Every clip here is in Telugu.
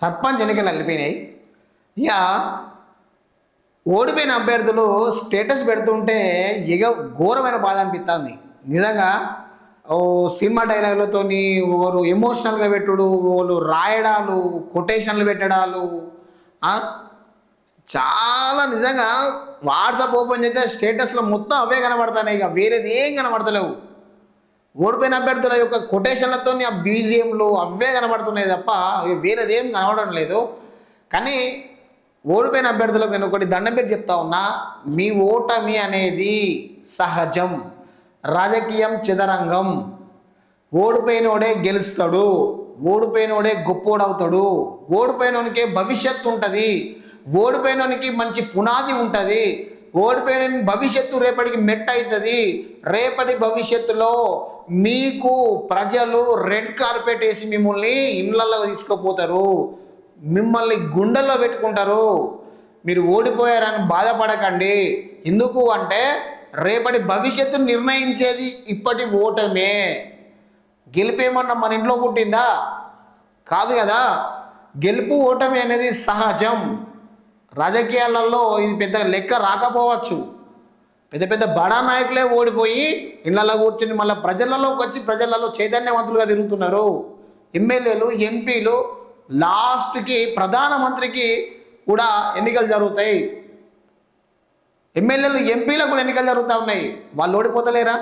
సర్పంచ్ ఎన్నికలు వెళ్ళిపోయినాయి ఇక ఓడిపోయిన అభ్యర్థులు స్టేటస్ పెడుతుంటే ఇక ఘోరమైన బాధ అనిపిస్తుంది నిజంగా ఓ సినిమా డైలాగులతో ఒకరు ఎమోషనల్గా పెట్టుడు వాళ్ళు రాయడాలు కొటేషన్లు పెట్టడాలు చాలా నిజంగా వాట్సాప్ ఓపెన్ చేస్తే స్టేటస్లో మొత్తం అవే కనబడతాయి ఇక వేరేది ఏం కనబడతలేవు. ఓడిపోయిన అభ్యర్థుల యొక్క కొటేషన్లతో ఆ బీజిఎంలు అవే కనబడుతున్నాయి తప్ప అవి వేరేదేం కనబడడం లేదు. కానీ ఓడిపోయిన అభ్యర్థులకు నేను ఒకటి దండం పెట్టి చెప్తా ఉన్నా మీ ఓటమి అనేది సహజం. రాజకీయం చదరంగం. ఓడిపోయినోడే గెలుస్తాడు ఓడిపోయినోడే గొప్పోడవుతాడు ఓడిపోయినోనికే భవిష్యత్తు ఉంటుంది ఓడిపోయినోనికి మంచి పునాది ఉంటుంది ఓడిపోయిన భవిష్యత్తు రేపటికి మెట్ అవుతుంది. రేపటి భవిష్యత్తులో మీకు ప్రజలు రెడ్ కార్పెట్ వేసి మిమ్మల్ని ఇళ్ళల్లో తీసుకుపోతారు. మిమ్మల్ని గుండెల్లో పెట్టుకుంటారు. మీరు ఓడిపోయారని బాధపడకండి. ఎందుకు అంటే రేపటి భవిష్యత్తును నిర్ణయించేది ఇప్పటి ఓటమే. గెలిపేమన్నా మన ఇంట్లో పుట్టిందా? కాదు కదా. గెలుపు ఓటమి అనేది సహజం. రాజకీయాలలో ఇది పెద్ద లెక్క రాకపోవచ్చు. పెద్ద పెద్ద బడా నాయకులే ఓడిపోయి ఇళ్ళలో కూర్చుని మళ్ళీ ప్రజలలోకి వచ్చి ప్రజలలో చైతన్యవంతులుగా తిరుగుతున్నారు. ఎమ్మెల్యేలు ఎంపీలు లాస్ట్కి ప్రధానమంత్రికి కూడా ఎన్నికలు జరుగుతాయి. ఎమ్మెల్యేలు ఎంపీలకు కూడా ఎన్నికలు జరుగుతూ ఉన్నాయి. వాళ్ళు ఓడిపోతలేరా?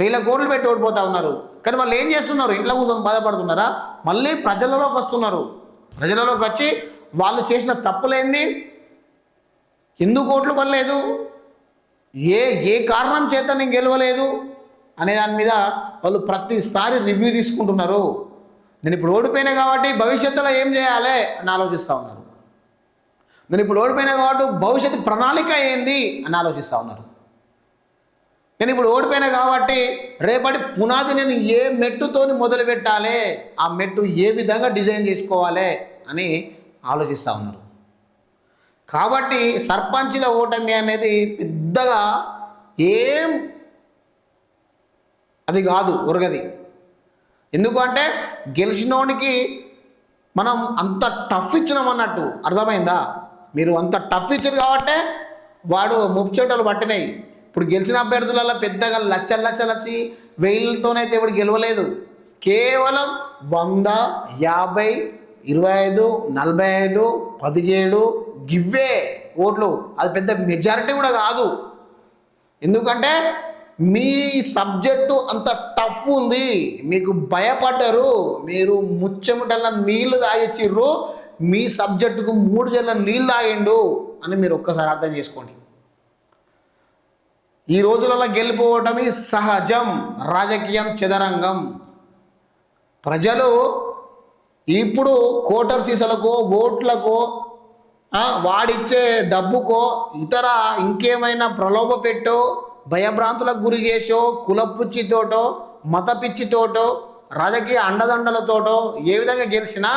వేల కోట్లు పెట్టి ఓడిపోతూ ఉన్నారు. కానీ వాళ్ళు ఏం చేస్తున్నారు? ఇంట్లో కూర్చొని బాధపడుతున్నారా? మళ్ళీ ప్రజలలోకి వస్తున్నారు. ప్రజలలోకి వచ్చి వాళ్ళు చేసిన తప్పులేంది? ఎందుకు ఓట్లు పడలేదు ఏ ఏ కారణం చేత నేను గెలవలేదు? అనే దాని మీద వాళ్ళు ప్రతిసారి రివ్యూ తీసుకుంటున్నారు. నేను ఇప్పుడు ఓడిపోయినా కాబట్టి భవిష్యత్తులో ఏం చేయాలి అని ఆలోచిస్తూ ఉన్నారు. నేను ఇప్పుడు ఓడిపోయినా కాబట్టి భవిష్యత్తు ప్రణాళిక ఏంది అని ఆలోచిస్తూ ఉన్నారు. నేను ఇప్పుడు ఓడిపోయినా కాబట్టి రేపటి పునాది నేను ఏ మెట్టుతో మొదలు పెట్టాలి ఆ మెట్టు ఏ విధంగా డిజైన్ చేసుకోవాలి అని ఆలోచిస్తూ ఉన్నారు. కాబట్టి సర్పంచుల ఓటమి అనేది పెద్దగా ఏం అది కాదు ఉరగది ఎందుకంటే గెలిచినోనికి మనం అంత టఫ్ ఇచ్చినాం అన్నట్టు. అర్థమైందా? మీరు అంత టఫ్ ఇచ్చారు కాబట్టే వాడు ముప్చేటలు పట్టినాయి. ఇప్పుడు గెలిచిన అభ్యర్థులలో పెద్దగా లచ్చలు లచ్చ వచ్చి వెయ్యిలతోనైతే ఎవడు గెలవలేదు. కేవలం వంద యాభై ఇరవై ఐదు నలభై ఐదు పదిహేడు గివ్వే ఓట్లు. అది పెద్ద మెజారిటీ కూడా కాదు. ఎందుకంటే మీ సబ్జెక్టు అంత టఫ్ ఉంది. మీకు భయపడ్డరు. మీరు ముచ్చెముటల్ల నీళ్ళు తాగిచ్చిర్రు. మీ సబ్జెక్టుకు మూడు జల్ల నీళ్ళు తాగిండు అని మీరు ఒక్కసారి అర్థం చేసుకోండి. ఈ రోజులలో గెలిపోవటమే సహజం. రాజకీయం చదరంగం. ప్రజలు ఇప్పుడు కోటర్ సీసలకో ఓట్లకో వాడిచ్చే డబ్బుకో ఇతర ఇంకేమైనా ప్రలోభ పెట్టో భయభ్రాంతులకు గురి చేసో కుల పిచ్చితోటో మత పిచ్చితోటో రాజకీయ అండదండలతోటో ఏ విధంగా గెలిచినా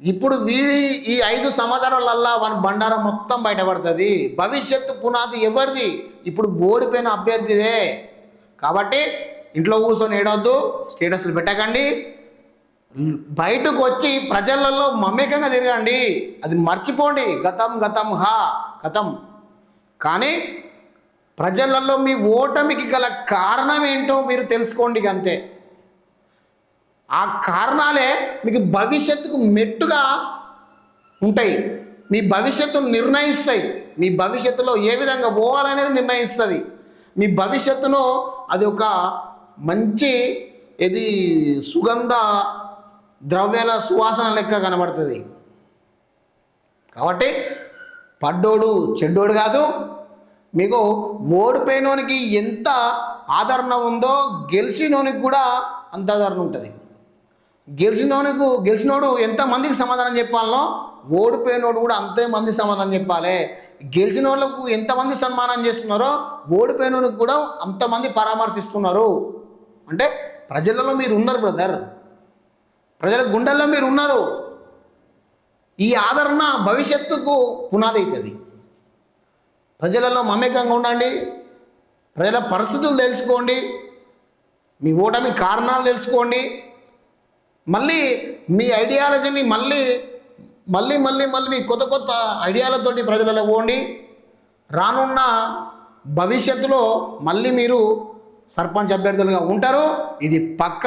ఇప్పుడు వీడి ఈ ఐదు సంవత్సరాలల్లా వన్ బండారం మొత్తం బయటపడుతుంది. భవిష్యత్తు పునాది ఎవరిది? ఇప్పుడు ఓడిపోయిన అభ్యర్థిదే. కాబట్టి ఇంట్లో కూర్చొని ఏడవద్దు స్టేటస్లు పెట్టకండి. బయటకు వచ్చి ప్రజలలో మమేకంగా తిరగండి. అది మర్చిపోండి. గతం గతం హా గతం. కానీ ప్రజలలో మీ ఓటమికి గల కారణం ఏంటో మీరు తెలుసుకోండి అంతే. ఆ కారణాలే మీకు భవిష్యత్తుకు మెట్టుగా ఉంటాయి. మీ భవిష్యత్తును నిర్ణయిస్తాయి. మీ భవిష్యత్తులో ఏ విధంగా పోవాలనేది నిర్ణయిస్తుంది. మీ భవిష్యత్తును అది ఒక మంచి ఇది సుగంధ ద్రవ్యాల సువాసన లెక్క కనబడుతుంది. కాబట్టి పడ్డోడు చెడ్డోడు కాదు. మీకు ఓడిపోయినోనికి ఎంత ఆదరణ ఉందో గెలిచినోనికి కూడా అంత ఆదరణ ఉంటుంది. గెలిచినోనికి గెలిచినోడు ఎంతమందికి సమాధానం చెప్పాలనో ఓడిపోయినోడు కూడా అంతే మంది సమాధానం చెప్పాలి. గెలిచిన వాళ్ళకు ఎంతమంది సన్మానం చేస్తున్నారో ఓడిపోయినోనికి కూడా అంతమంది పరామర్శిస్తున్నారు. అంటే ప్రజలలో మీరు ఉన్నారు బ్రదర్. ప్రజల గుండెల్లో మీరు ఉన్నారు. ఈ ఆదరణ భవిష్యత్తుకు పునాది అవుతుంది ప్రజలలో మమేకంగా ఉండండి. ప్రజల పరిస్థితులు తెలుసుకోండి. మీ ఓటమి కారణాలు తెలుసుకోండి. మళ్ళీ మీ ఐడియాలజీని మళ్ళీ మళ్ళీ మళ్ళీ మళ్ళీ కొత్త కొత్త ఐడియాలతోటి ప్రజలలో పోండి. రానున్న భవిష్యత్తులో మళ్ళీ మీరు సర్పంచ్ అభ్యర్థులుగా ఉంటారు. ఇది పక్క.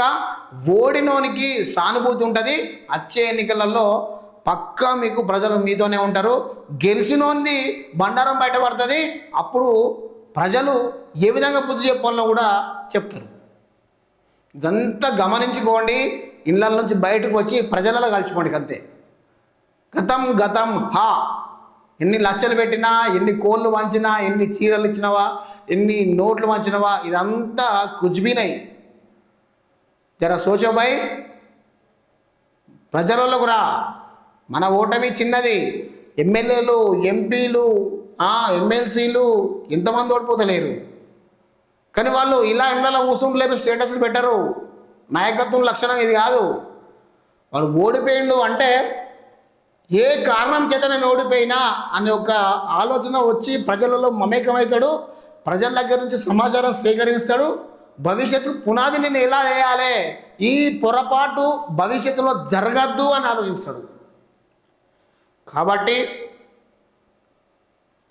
ఓడినోనికి సానుభూతి ఉంటుంది. వచ్చే ఎన్నికలలో పక్కా మీకు ప్రజలు మీతోనే ఉంటారు. గెలిచినోంది బండారం బయటపడుతుంది అప్పుడు ప్రజలు ఏ విధంగా బుద్ధి చెప్పాలనో కూడా చెప్తారు. ఇదంతా గమనించుకోండి. ఇళ్ళ నుంచి బయటకు వచ్చి ప్రజలలో కలిసిపోండి అంతే. గతం గతం హా ఎన్ని లచ్చలు పెట్టినా ఎన్ని కోళ్ళు వంచినా ఎన్ని చీరలు ఇచ్చినవా ఎన్ని నోట్లు వంచినవా ఇదంతా కుజ్బీనై. జర సోచోబాయ్ ప్రజలలోకి రా. మన ఓటమి చిన్నది. ఎమ్మెల్యేలు ఎంపీలు ఎమ్మెల్సీలు ఎంతమంది ఓడిపోతలేరు. కానీ వాళ్ళు ఇలా ఇండ్లలో కూర్చుంటలేరు స్టేటస్లు పెట్టరు. నాయకత్వం లక్షణం ఇది కాదు. వాళ్ళు ఓడిపోయిండు అంటే ఏ కారణం చేత నేను ఓడిపోయినా అనే ఒక ఆలోచన వచ్చి ప్రజలలో మమేకమవుతాడు. ప్రజల దగ్గర నుంచి సమాచారం సేకరిస్తాడు. భవిష్యత్తు పునాది నేను ఎలా వేయాలి? ఈ పొరపాటు భవిష్యత్తులో జరగద్దు అని ఆలోచిస్తాడు. కాబట్టి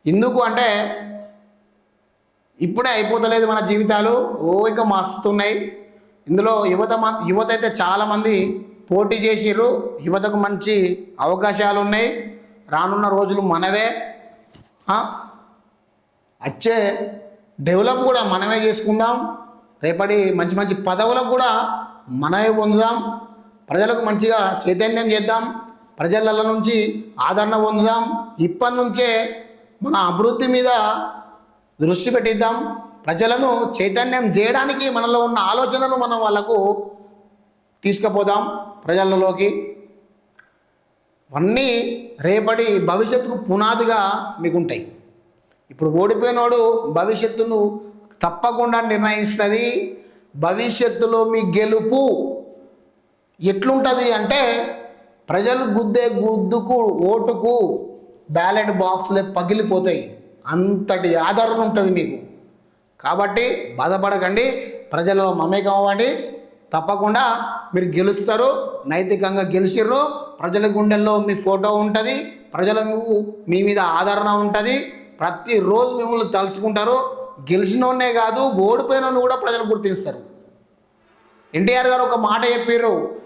ఎందుకు అంటే ఇప్పుడే అయిపోతలేదు మన జీవితాలు. ఓ ఇంకా మస్తున్నాయి ఇందులో యువత మ- యువత అయితే చాలామంది పోటీ చేసిర్రు. యువతకు మంచి అవకాశాలు ఉన్నాయి రానున్న రోజులు మనవే. వచ్చే డెవలప్ కూడా మనమే చేసుకుందాం. రేపటి మంచి మంచి పదవులకు కూడా మనమే పొందుదాం. ప్రజలకు మంచిగా చైతన్యం చేద్దాం. ప్రజల నుంచి ఆదరణ పొందుదాం. ఇప్పటి నుంచే మన అభివృద్ధి మీద దృష్టి పెట్టిద్దాం. ప్రజలను చైతన్యం చేయడానికి మనలో ఉన్న ఆలోచనను మనం వాళ్ళకు తీసుకుపోదాం. ప్రజలలోకి. అన్నీ రేపటి భవిష్యత్తుకు పునాదిగా మీకు ఉంటాయి ఇప్పుడు ఓడిపోయినోడు భవిష్యత్తును తప్పకుండా నిర్ణయిస్తుంది. భవిష్యత్తులో మీ గెలుపు ఎట్లుంటుంది అంటే ప్రజలు గుద్దే గుద్దుకు ఓటుకు బ్యాలెట్ బాక్సులే పగిలిపోతాయి. అంతటి ఆదరణ ఉంటుంది మీకు. కాబట్టి బాధపడకండి. ప్రజలలో మమేకం అవ్వండి. తప్పకుండా మీరు గెలుస్తారు. నైతికంగా గెలిచిర్రు. ప్రజల గుండెల్లో మీ ఫోటో ఉంటుంది. ప్రజలకు మీ మీద ఆదరణ ఉంటుంది. ప్రతిరోజు మిమ్మల్ని తలుచుకుంటారు. గెలిచినోనే కాదు ఓడిపోయినోని కూడా ప్రజలు గుర్తిస్తారు. ఎన్టీఆర్ గారు ఒక మాట చెప్పారు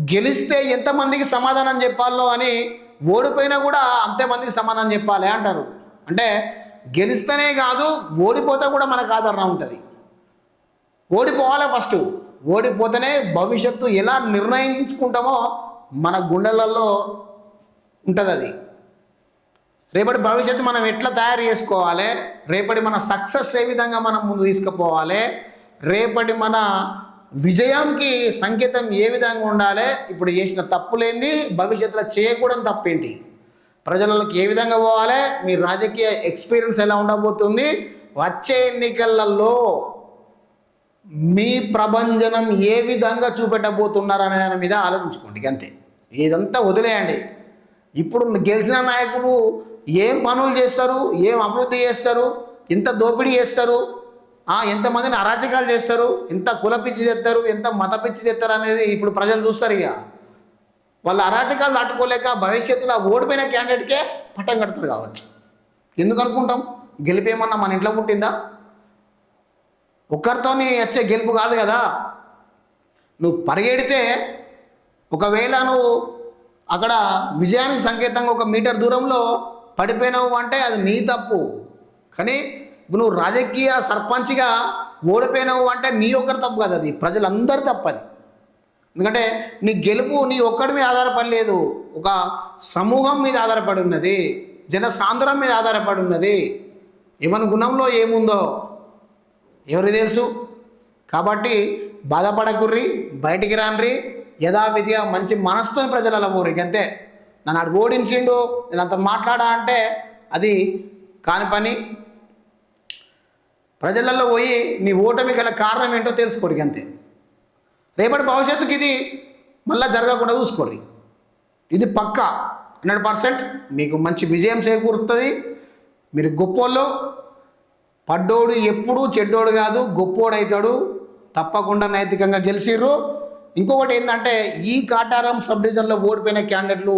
గెలిస్తే ఎంతమందికి సమాధానం చెప్పాలో అని ఓడిపోయినా కూడా అంతమందికి సమాధానం చెప్పాలి అంటారు. అంటే గెలిస్తేనే కాదు ఓడిపోతే కూడా మనకు ఆదరణ ఉంటుంది. ఓడిపోవాలి ఫస్ట్. ఓడిపోతేనే భవిష్యత్తు ఎలా నిర్ణయించుకుంటామో మన గుండెలలో ఉంటుంది అది. రేపటి భవిష్యత్తు మనం ఎట్లా తయారు చేసుకోవాలి? రేపటి మన సక్సెస్ ఏ విధంగా మనం ముందు తీసుకుపోవాలి? రేపటి మన విజయంకి సంకేతం ఏ విధంగా ఉండాలి? ఇప్పుడు చేసిన తప్పులేంది? భవిష్యత్తులో చేయకూడని తప్పేంటి? ప్రజలకు ఏ విధంగా పోవాలి? మీ రాజకీయ ఎక్స్పీరియన్స్ ఎలా ఉండబోతుంది? వచ్చే ఎన్నికలలో మీ ప్రభంజనం ఏ విధంగా చూపెట్టబోతున్నారు అనే దాని మీద ఆలోచించుకోండి అంతే. ఇదంతా వదిలేయండి. ఇప్పుడు గెలిచిన నాయకులు ఏం పనులు చేస్తారు ఏం అభివృద్ధి చేస్తారు ఎంత దోపిడీ చేస్తారు ఎంతమందిని అరాచకాలు చేస్తారు ఎంత కుల పిచ్చి తెస్తారు ఎంత మత పిచ్చి తెస్తారు అనేది ఇప్పుడు ప్రజలు చూస్తారు ఇక. వాళ్ళ అరాచకాలు దాటుకోలేక భవిష్యత్తులో ఓడిపోయిన క్యాండిడేట్కే పట్టం కడతారు కావచ్చు. ఎందుకు అనుకుంటాం? గెలిపేమన్నా మన ఇంట్లో పుట్టిందా? ఒక్కరితోని వచ్చే గెలుపు కాదు కదా. నువ్వు పరిగెడితే ఒకవేళ నువ్వు అక్కడ విజయానికి సంకేతంగా ఒక మీటర్ దూరంలో పడిపోయినావు అంటే అది నీ తప్పు. కానీ ఇప్పుడు నువ్వు రాజకీయ సర్పంచ్గా ఓడిపోయినావు అంటే నీ ఒక్కరి తప్పు కాదు అది. ప్రజలందరి తప్పు అది. ఎందుకంటే నీ గెలుపు నీ ఒక్కడి మీద ఆధారపడలేదు. ఒక సమూహం మీద ఆధారపడి ఉన్నది. జన సాంద్రం మీద ఆధారపడి ఉన్నది. ఏమని గుణంలో ఏముందో ఎవరికి తెలుసు? కాబట్టి బాధపడకుర్రి బయటికి రాన్రి యథావిధిగా మంచి మనసుతో ప్రజలలో పోరు అంతే నన్ను అటు ఓడించిండు నేను అంత మాట్లాడా అంటే అది కాని పని. ప్రజలలో పోయి నీ ఓటమి గల కారణం ఏంటో తెలుసుకోరికి అంతే రేపటి భవిష్యత్తుకి ఇది మళ్ళీ జరగకుండా చూసుకోండి ఇది పక్క. హండ్రెడ్ పర్సెంట్ మీకు మంచి విజయం చేకూరుతుంది మీరు గొప్పోళ్ళు పడ్డోడు ఎప్పుడు చెడ్డోడు కాదు గొప్పోడైతాడు. తప్పకుండా నైతికంగా గెలిచిర్రు ఇంకొకటి ఏంటంటే ఈ కాటారం సబ్ డివిజన్లో ఓడిపోయిన క్యాండిడేట్లు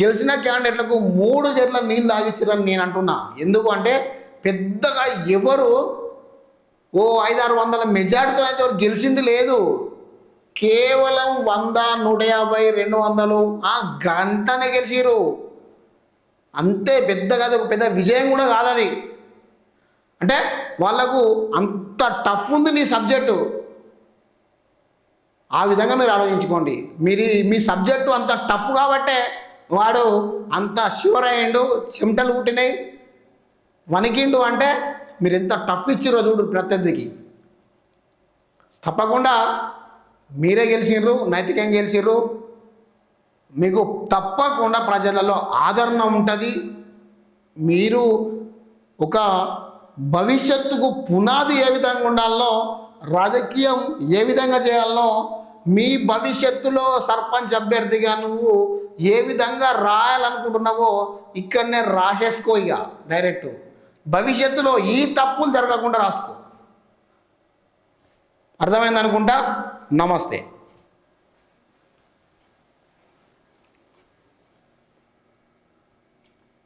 గెలిచిన క్యాండిడేట్లకు మూడు చెట్ల నీళ్ళు తాగిచ్చారని నేను అంటున్నా. ఎందుకు అంటే పెద్దగా ఎవరు ఓ ఐదారు వందల మెజార్టీతో అయితే ఎవరు గెలిచింది లేదు. కేవలం వంద నూట యాభై రెండు వందలు ఆ గంటనే గెలిచిరు అంతే పెద్ద కాదు ఒక పెద్ద విజయం కూడా కాదది. అంటే వాళ్ళకు అంత టఫ్ ఉంది నీ సబ్జెక్టు ఆ విధంగా మీరు ఆలోచించుకోండి. మీరు మీ సబ్జెక్టు అంత టఫ్ కాబట్టే వాడు అంత షూర్ అయ్యిండు చెమటలు పుట్టినాయి వణికిండు అంటే మీరు ఎంత టఫ్ ఇచ్చిరో చూడు ప్రత్యర్థికి. తప్పకుండా మీరే గెలిచిర్రు నైతికంగా గెలిచిర్రు. మీకు తప్పకుండా ప్రజలలో ఆదరణ ఉంటుంది. మీరు ఒక భవిష్యత్తుకు పునాది ఏ విధంగా ఉండాలో రాజకీయం ఏ విధంగా చేయాలో మీ భవిష్యత్తులో సర్పంచ్ అభ్యర్థిగా నువ్వు ఏ విధంగా రాయాలనుకుంటున్నావో ఇక్కడనే రాసేసుకో ఇక డైరెక్ట్. భవిష్యత్తులో ఈ తప్పులు జరగకుండా రాసుకో. అర్థమైంది అనుకుంటా నమస్తే.